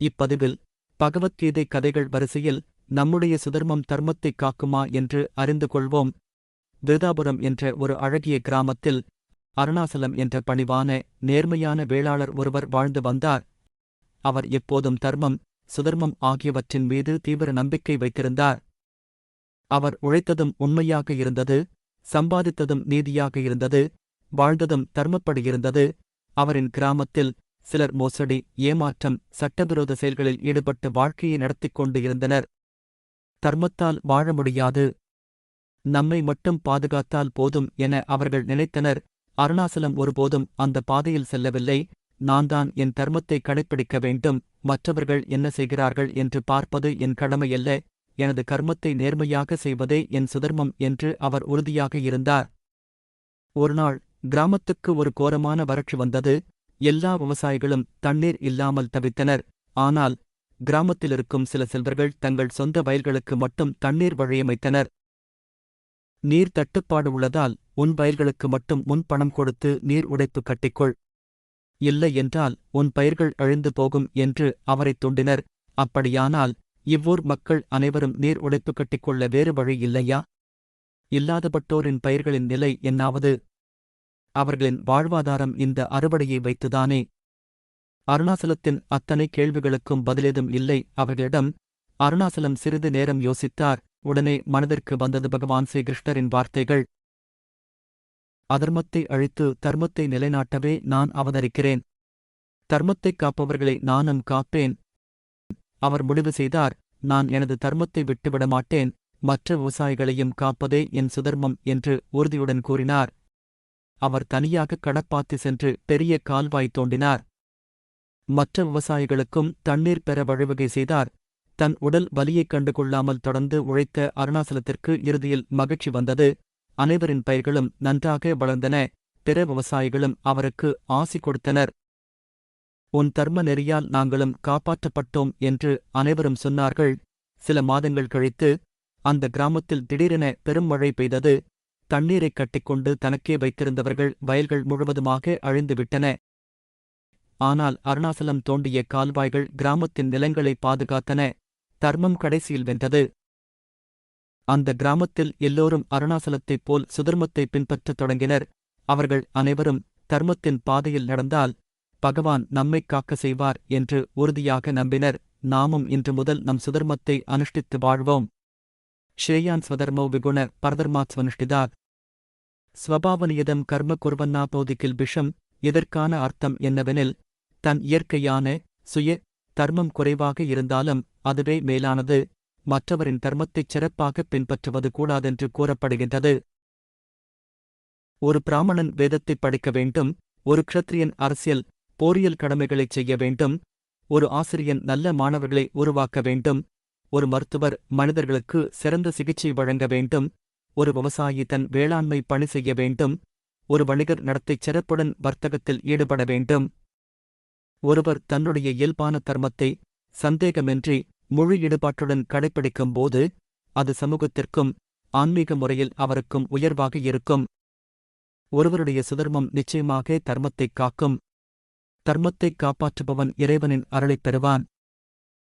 இப்பதிவில் பகவத்கீதை கதைகள் வரிசையில் நம்முடைய சுதர்மம் தர்மத்தைக் காக்குமா என்று அறிந்து கொள்வோம். திருதாபுரம் என்ற ஒரு அழகிய கிராமத்தில் அருணாசலம் என்ற பணிவான நேர்மையான வேளாளர் ஒருவர் வாழ்ந்து வந்தார். அவர் எப்போதும் தர்மம் சுதர்மம் ஆகியவற்றின் மீது தீவிர நம்பிக்கை வைத்திருந்தார். அவர் உழைத்ததும் உண்மையாக இருந்தது சம்பாதித்ததும் நீதியாக இருந்தது வாழ்ந்ததும் தர்மப்படி இருந்தது. அவரின் கிராமத்தில் சிலர் மோசடி ஏமாற்றம் சட்டவிரோத செயல்களில் ஈடுபட்டு வாழ்க்கையை நடத்திக் கொண்டு இருந்தனர் தர்மத்தால் வாழ முடியாது. நம்மை மட்டும் பாதுகாத்தால் போதும் என அவர்கள் நினைத்தனர். அருணாசலம் ஒருபோதும் அந்த பாதையில் செல்லவில்லை. நான் தான் என் தர்மத்தை கடைப்பிடிக்க வேண்டும். மற்றவர்கள் என்ன செய்கிறார்கள் என்று பார்ப்பது என் கடமையல்ல எனது கர்மத்தை நேர்மையாக செய்வதே என் சுதர்மம் என்று அவர் உறுதியாக இருந்தார். ஒருநாள் கிராமத்துக்கு ஒரு கோரமான வறட்சி வந்தது. எல்லா விவசாயிகளும் தண்ணீர் இல்லாமல் தவித்தனர். ஆனால் கிராமத்திலிருக்கும் சில செல்வர்கள் தங்கள் சொந்த வயல்களுக்கு மட்டும் தண்ணீர் வழியமைத்தனர். நீர் தட்டுப்பாடு உள்ளதால் உன் வயல்களுக்கு மட்டும் முன் பணம் கொடுத்து நீர் உடைப்பு கட்டிக்கொள். இல்லை என்றால் உன் பயிர்கள் அழிந்து போகும் என்று அவரைத் தூண்டினர். அப்படியானால் இவ்வூர் மக்கள் அனைவரும் நீர் உடைப்பு கட்டிக்கொள்ள வேறு வழி இல்லையா? இல்லாதபட்டோரின் பயிர்களின் நிலை என்னாவது? அவர்களின் வாழ்வாதாரம் இந்த அறுவடையை வைத்துதானே? அருணாசலத்தின் அத்தனை கேள்விகளுக்கும் பதிலேதும் இல்லை. அவர்களிடம் அருணாசலம் சிறிது நேரம் யோசித்தார். உடனே மனதிற்கு வந்தது பகவான் ஸ்ரீகிருஷ்ணரின் வார்த்தைகள். அதர்மத்தை அழித்து தர்மத்தை நிலைநாட்டவே நான் அவதரிக்கிறேன். தர்மத்தைக் காப்பவர்களை நானும் காப்பேன். அவர் முடிவு செய்தார். நான் எனது தர்மத்தை விட்டுவிட மாட்டேன் மற்ற விவசாயிகளையும் காப்பதே என் சுதர்மம் என்று உறுதியுடன் கூறினார். அவர் தனியாக கடப்பாத்தி சென்று பெரிய கால்வாய் தோண்டினார். மற்ற விவசாயிகளுக்கும் தண்ணீர் பெற வழிவகை செய்தார். தன் உடல் வலியைக் கண்டுகொள்ளாமல் தொடர்ந்து உழைத்த அருணாசலத்திற்கு இறுதியில் மகிழ்ச்சி வந்தது. அனைவரின் பயிர்களும் நன்றாக வளர்ந்தன. பிற விவசாயிகளும் அவருக்கு ஆசி கொடுத்தனர். உன் தர்ம நெறியால் நாங்களும் காப்பாற்றப்பட்டோம் என்று அனைவரும் சொன்னார்கள். சில மாதங்கள் கழித்து அந்த கிராமத்தில் திடீரென பெரும் மழை பெய்தது. தண்ணீரைக் கட்டிக்கொண்டு தனக்கே வைத்திருந்தவர்கள் வயல்கள் முழுவதுமாக அழிந்துவிட்டன. ஆனால் அருணாசலம் தோண்டிய கால்வாய்கள் கிராமத்தின் நிலங்களை பாதுகாத்தன. தர்மம் கடைசியில் வென்றது. அந்த கிராமத்தில் எல்லோரும் அருணாசலத்தைப் போல் சுதர்மத்தை பின்பற்றத் தொடங்கினர். அவர்கள் அனைவரும் தர்மத்தின் பாதையில் நடந்தால் பகவான் நம்மைக் காக்க செய்வார் என்று உறுதியாக நம்பினர். நாமும் இன்று முதல் நம் சுதர்மத்தை அனுஷ்டித்து வாழ்வோம். ஸ்ரேயான் ஸ்வதர்மோ விகுண பரதர்மாத்ஸ்வனுஷ்டிதார் ஸ்வபாவனியதம் கர்ம குர்வன்னா போதிக்கில் விஷம் இதற்கான அர்த்தம் என்னவெனில் தன் இயற்கையான சுய தர்மம் குறைவாக இருந்தாலும் அதுவே மேலானது மற்றவரின் தர்மத்தைச் சிறப்பாகப் பின்பற்றுவது கூடாதென்று கூறப்படுகின்றது. ஒரு பிராமணன் வேதத்தைப் படிக்க வேண்டும் ஒரு க்ஷத்ரியன் அரசியல் போரியல் கடமைகளைச் செய்ய வேண்டும் ஒரு ஆசிரியன் நல்ல மாணவர்களை உருவாக்க வேண்டும் ஒரு மருத்துவர் மனிதர்களுக்கு சிறந்த சிகிச்சை வழங்க வேண்டும் ஒரு விவசாயி தன் வேளாண்மை பணி செய்ய வேண்டும். ஒரு வணிகர் நடத்தைச் சிறப்புடன் வர்த்தகத்தில் ஈடுபட வேண்டும். ஒருவர் தன்னுடைய இயல்பான தர்மத்தை சந்தேகமின்றி முழு ஈடுபாட்டுடன் கடைப்பிடிக்கும்போது அது சமூகத்திற்கும் ஆன்மீக முறையில் அவருக்கும் உயர்வாக இருக்கும். ஒருவருடைய சுதர்மம் நிச்சயமாக தர்மத்தைக் காக்கும். தர்மத்தைக் காப்பாற்றுபவன் இறைவனின் அருளைப் பெறுவான்.